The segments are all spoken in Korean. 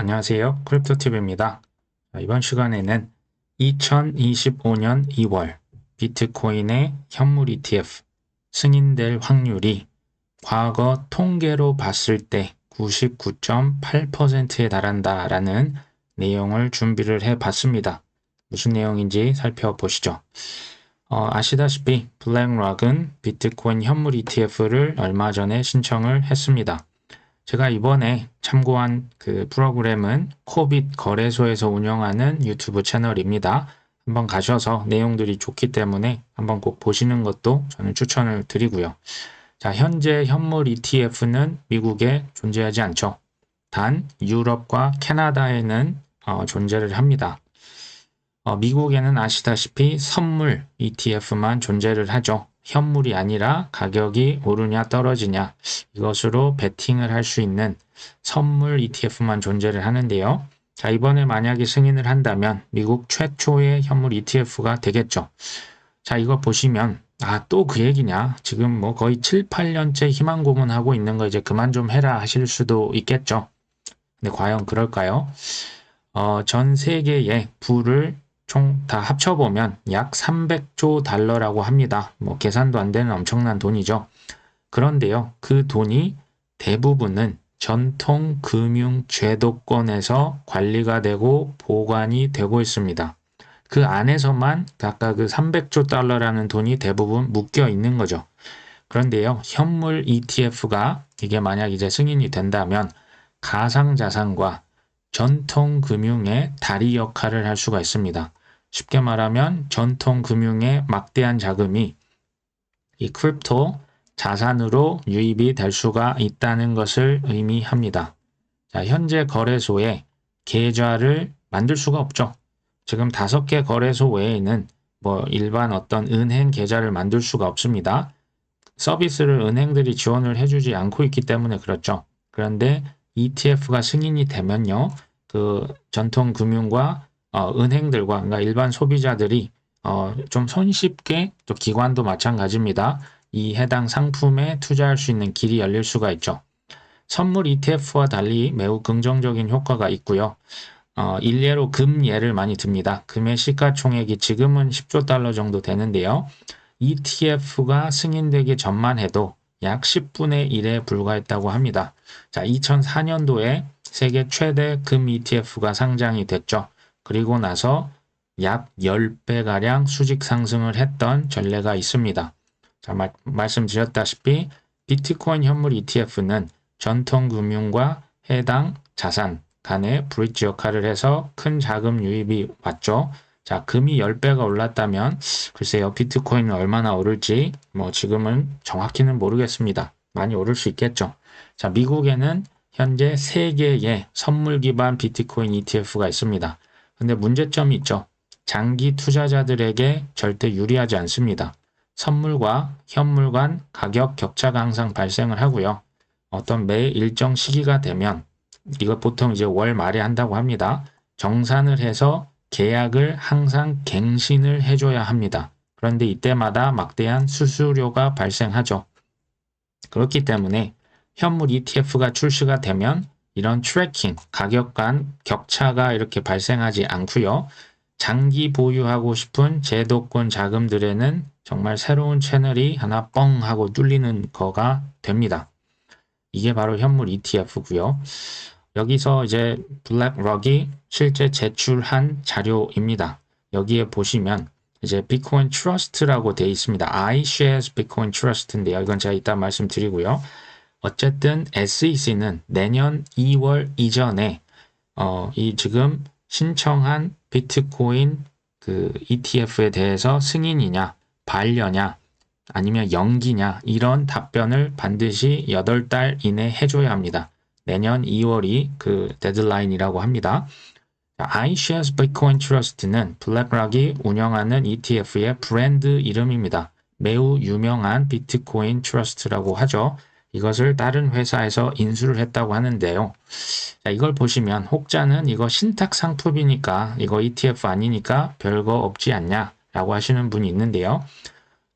안녕하세요. 크립토팁입니다. 자, 이번 시간에는 2025년 2월 비트코인의 현물 ETF 승인될 확률이 과거 통계로 봤을 때 99.8%에 달한다라는 내용을 준비를 해 봤습니다. 무슨 내용인지 살펴보시죠. 어, 아시다시피 블랙락은 비트코인 현물 ETF를 얼마 전에 신청을 했습니다. 제가 이번에 참고한 그 프로그램은 코빗 거래소에서 운영하는 유튜브 채널입니다. 한번 가셔서 내용들이 좋기 때문에 한번 꼭 보시는 것도 저는 추천을 드리고요. 자, 현재 현물 ETF는 미국에 존재하지 않죠. 단 유럽과 캐나다에는 어, 존재를 합니다. 어, 미국에는 아시다시피 선물 ETF만 존재를 하죠. 현물이 아니라 가격이 오르냐 떨어지냐 이것으로 베팅을 할 수 있는 선물 ETF만 존재를 하는데요. 자, 이번에 만약에 승인을 한다면 미국 최초의 현물 ETF가 되겠죠. 자, 이거 보시면 아, 또 그 얘기냐? 지금 뭐 거의 7, 8년째 희망 고문하고 있는 거 이제 그만 좀 해라 하실 수도 있겠죠. 근데 과연 그럴까요? 어, 전 세계의 부를 총 다 합쳐보면 약 300조 달러라고 합니다. 뭐 계산도 안 되는 엄청난 돈이죠. 그런데요, 그 돈이 대부분은 전통 금융 제도권에서 관리가 되고 보관이 되고 있습니다. 그 안에서만 아까 그 300조 달러라는 돈이 대부분 묶여 있는 거죠. 그런데요, 현물 ETF가 이게 만약 이제 승인이 된다면 가상자산과 전통 금융의 다리 역할을 할 수가 있습니다. 쉽게 말하면 전통 금융의 막대한 자금이 이 크립토 자산으로 유입이 될 수가 있다는 것을 의미합니다. 자, 현재 거래소에 계좌를 만들 수가 없죠. 지금 다섯 개 거래소 외에는 뭐 일반 어떤 은행 계좌를 만들 수가 없습니다. 서비스를 은행들이 지원을 해주지 않고 있기 때문에 그렇죠. 그런데 ETF가 승인이 되면요, 그 전통 금융과 어, 은행들과 그러니까 일반 소비자들이 어, 좀 손쉽게 또 기관도 마찬가지입니다. 이 해당 상품에 투자할 수 있는 길이 열릴 수가 있죠. 선물 ETF와 달리 매우 긍정적인 효과가 있고요. 어, 일례로 금 예를 많이 듭니다. 금의 시가총액이 지금은 10조 달러 정도 되는데요. ETF가 승인되기 전만 해도 약 10분의 1에 불과했다고 합니다. 자, 2004년도에 세계 최대 금 ETF가 상장이 됐죠. 그리고 나서 약 10배가량 수직 상승을 했던 전례가 있습니다. 자, 마, 말씀드렸다시피 비트코인 현물 ETF는 전통 금융과 해당 자산 간의 브릿지 역할을 해서 큰 자금 유입이 왔죠. 자, 금이 10배가 올랐다면 글쎄요, 비트코인은 얼마나 오를지 뭐 지금은 정확히는 모르겠습니다. 많이 오를 수 있겠죠. 자, 미국에는 현재 3개의 선물 기반 비트코인 ETF가 있습니다. 근데 문제점이 있죠. 장기 투자자들에게 절대 유리하지 않습니다. 선물과 현물 간 가격 격차가 항상 발생을 하고요. 어떤 매 일정 시기가 되면 이거 보통 이제 월 말에 한다고 합니다. 정산을 해서 계약을 항상 갱신을 해줘야 합니다. 그런데 이때마다 막대한 수수료가 발생하죠. 그렇기 때문에 현물 ETF가 출시가 되면 이런 트래킹, 가격 간 격차가 이렇게 발생하지 않고요. 장기 보유하고 싶은 제도권 자금들에는 정말 새로운 채널이 하나 뻥 하고 뚫리는 거가 됩니다. 이게 바로 현물 ETF고요. 여기서 이제 블랙럭이 실제 제출한 자료입니다. 여기에 보시면 이제 비트코인 트러스트라고 되어 있습니다. iShares Bitcoin Trust인데요. 이건 제가 이따 말씀드리고요. 어쨌든 SEC는 내년 2월 이전에 어, 이 지금 신청한 비트코인 그 ETF에 대해서 승인이냐, 반려냐, 아니면 연기냐 이런 답변을 반드시 8달 이내 해줘야 합니다. 내년 2월이 그 데드라인이라고 합니다. iShares Bitcoin Trust는 블랙락이 운영하는 ETF의 브랜드 이름입니다. 매우 유명한 비트코인 트러스트라고 하죠. 이것을 다른 회사에서 인수를 했다고 하는데요. 자, 이걸 보시면 혹자는 이거 신탁 상품이니까 이거 ETF 아니니까 별거 없지 않냐 라고 하시는 분이 있는데요.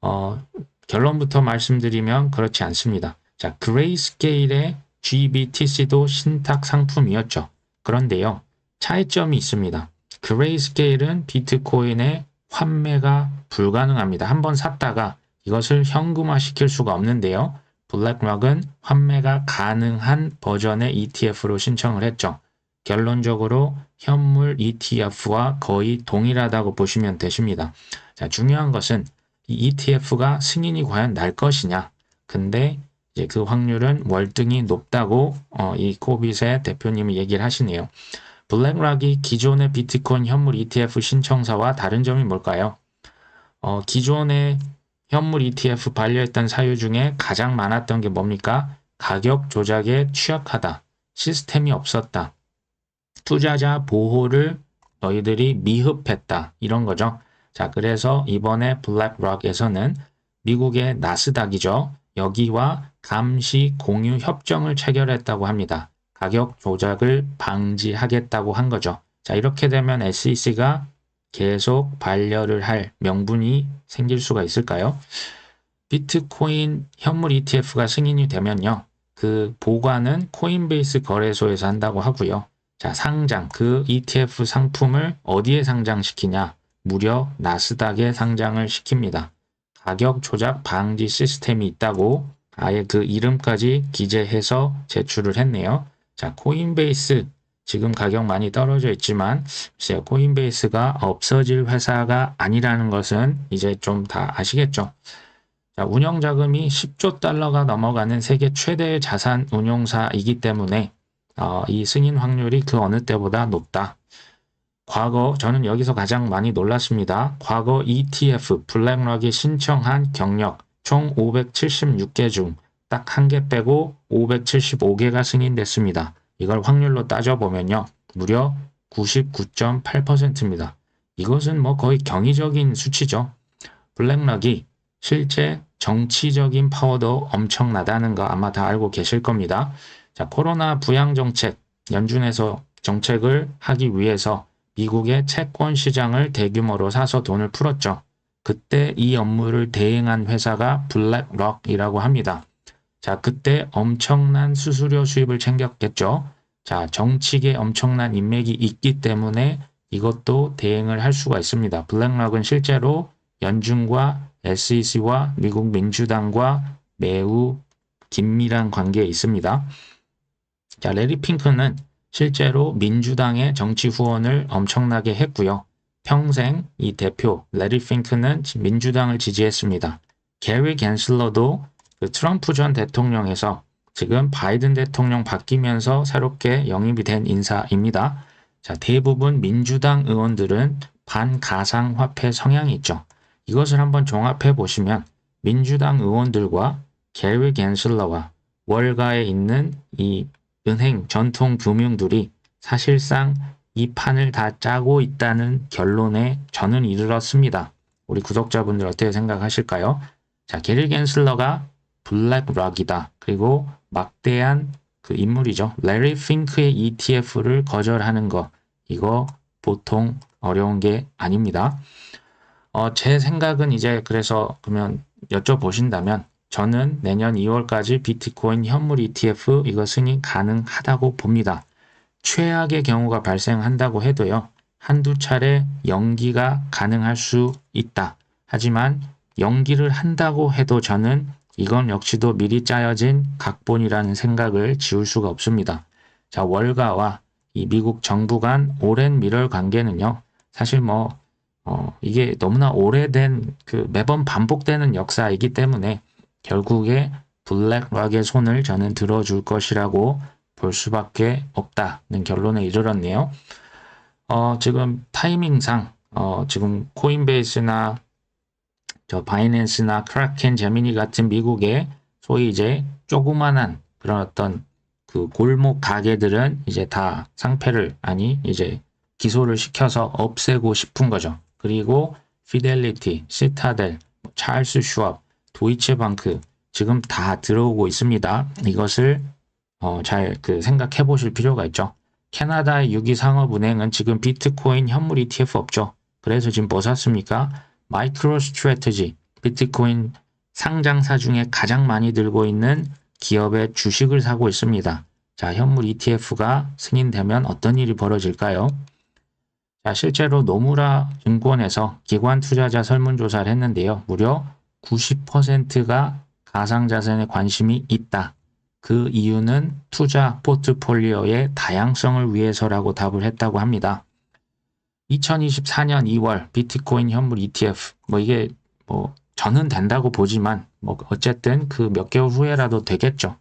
어, 결론부터 말씀드리면 그렇지 않습니다. 자, 그레이스케일의 GBTC도 신탁 상품이었죠. 그런데요, 차이점이 있습니다. 그레이스케일은 비트코인의 환매가 불가능합니다. 한번 샀다가 이것을 현금화 시킬 수가 없는데요. 블랙락은 환매가 가능한 버전의 ETF로 신청을 했죠. 결론적으로 현물 ETF와 거의 동일하다고 보시면 되십니다. 자, 중요한 것은 이 ETF가 승인이 과연 날 것이냐. 근데 이제 그 확률은 월등히 높다고 어, 이 코빗의 대표님이 얘기를 하시네요. 블랙락이 기존의 비트코인 현물 ETF 신청사와 다른 점이 뭘까요? 어, 기존의 현물 ETF 반려했던 사유 중에 가장 많았던 게 뭡니까? 가격 조작에 취약하다. 시스템이 없었다. 투자자 보호를 너희들이 미흡했다. 이런 거죠. 자, 그래서 이번에 블랙락에서는 미국의 나스닥이죠. 여기와 감시 공유 협정을 체결했다고 합니다. 가격 조작을 방지하겠다고 한 거죠. 자, 이렇게 되면 SEC가 계속 반려를 할 명분이 생길 수가 있을까요? 비트코인 현물 ETF가 승인이 되면요. 그 보관은 코인베이스 거래소에서 한다고 하고요. 자, 상장, 그 ETF 상품을 어디에 상장시키냐? 무려 나스닥에 상장을 시킵니다. 가격 조작 방지 시스템이 있다고 아예 그 이름까지 기재해서 제출을 했네요. 자, 코인베이스 지금 가격 많이 떨어져 있지만 글쎄요, 코인베이스가 없어질 회사가 아니라는 것은 이제 좀 다 아시겠죠. 자, 운영 자금이 10조 달러가 넘어가는 세계 최대의 자산 운용사이기 때문에 어, 이 승인 확률이 그 어느 때보다 높다. 과거 저는 여기서 가장 많이 놀랐습니다. 과거 ETF 블랙락이 신청한 경력 총 576개 중 딱 한 개 빼고 575개가 승인됐습니다. 이걸 확률로 따져보면요. 무려 99.8%입니다. 이것은 뭐 거의 경이적인 수치죠. 블랙락이 실제 정치적인 파워도 엄청나다는 거 아마 다 알고 계실 겁니다. 자, 코로나 부양 정책, 연준에서 정책을 하기 위해서 미국의 채권 시장을 대규모로 사서 돈을 풀었죠. 그때 이 업무를 대행한 회사가 블랙럭이라고 합니다. 자, 그때 엄청난 수수료 수입을 챙겼겠죠. 자, 정치계 엄청난 인맥이 있기 때문에 이것도 대행을 할 수가 있습니다. 블랙락은 실제로 연준과 SEC와 미국 민주당과 매우 긴밀한 관계에 있습니다. 자, 레리 핑크는 실제로 민주당의 정치 후원을 엄청나게 했고요. 평생 이 대표 레리 핑크는 민주당을 지지했습니다. 게리 겐슬러도 그 트럼프 전 대통령에서 지금 바이든 대통령 바뀌면서 새롭게 영입이 된 인사입니다. 자, 대부분 민주당 의원들은 반가상화폐 성향이 있죠. 이것을 한번 종합해 보시면 민주당 의원들과 게리 겐슬러와 월가에 있는 이 은행 전통 금융들이 사실상 이 판을 다 짜고 있다는 결론에 저는 이르렀습니다. 우리 구독자분들 어떻게 생각하실까요? 자, 게리 겐슬러가 블랙락이다. 그리고 막대한 그 인물이죠. 레리 핑크의 ETF를 거절하는 거. 이거 보통 어려운 게 아닙니다. 어, 제 생각은 이제 그래서 그러면 여쭤보신다면 저는 내년 2월까지 비트코인 현물 ETF 이거 승인 가능하다고 봅니다. 최악의 경우가 발생한다고 해도요. 한두 차례 연기가 가능할 수 있다. 하지만 연기를 한다고 해도 저는 이건 역시도 미리 짜여진 각본이라는 생각을 지울 수가 없습니다. 자, 월가와 이 미국 정부 간 오랜 밀월 관계는요. 사실 뭐 어, 이게 너무나 오래된 그 매번 반복되는 역사이기 때문에 결국에 블랙락의 손을 저는 들어줄 것이라고 볼 수밖에 없다는 결론에 이르렀네요. 어, 지금 타이밍상 어, 지금 코인베이스나 저 바이낸스나 크라켄, 제미니 같은 미국의 소위 이제 조그만한 그런 어떤 그 골목 가게들은 이제 다 상패를 아니 이제 기소를 시켜서 없애고 싶은 거죠. 그리고 피델리티, 시타델, 찰스 슈압, 도이체방크 지금 다 들어오고 있습니다. 이것을 어, 잘 그 생각해 보실 필요가 있죠. 캐나다의 유기상업은행은 지금 비트코인 현물 ETF 없죠. 그래서 지금 뭐 샀습니까? 마이크로 스트레트지, 비트코인 상장사 중에 가장 많이 들고 있는 기업의 주식을 사고 있습니다. 자, 현물 ETF가 승인되면 어떤 일이 벌어질까요? 자, 실제로 노무라 증권에서 기관 투자자 설문조사를 했는데요. 무려 90%가 가상자산에 관심이 있다. 그 이유는 투자 포트폴리오의 다양성을 위해서라고 답을 했다고 합니다. 2024년 2월 비트코인 현물 ETF 뭐 이게 뭐 저는 된다고 보지만 뭐 어쨌든 그 몇 개월 후에라도 되겠죠.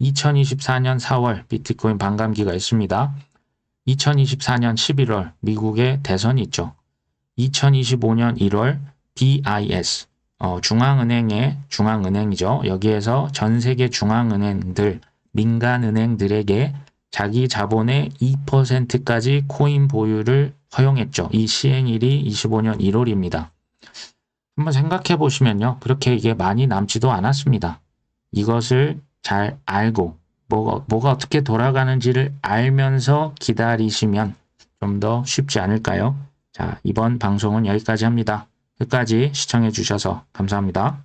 2024년 4월 비트코인 반감기가 있습니다. 2024년 11월 미국의 대선이 있죠. 2025년 1월 BIS 어, 중앙은행의 중앙은행이죠. 여기에서 전 세계 중앙은행들 민간은행들에게 자기 자본의 2%까지 코인 보유를 허용했죠. 이 시행일이 25년 1월입니다. 한번 생각해 보시면요. 그렇게 이게 많이 남지도 않았습니다. 이것을 잘 알고 뭐가, 뭐가 어떻게 돌아가는지를 알면서 기다리시면 좀 더 쉽지 않을까요? 자, 이번 방송은 여기까지 합니다. 끝까지 시청해 주셔서 감사합니다.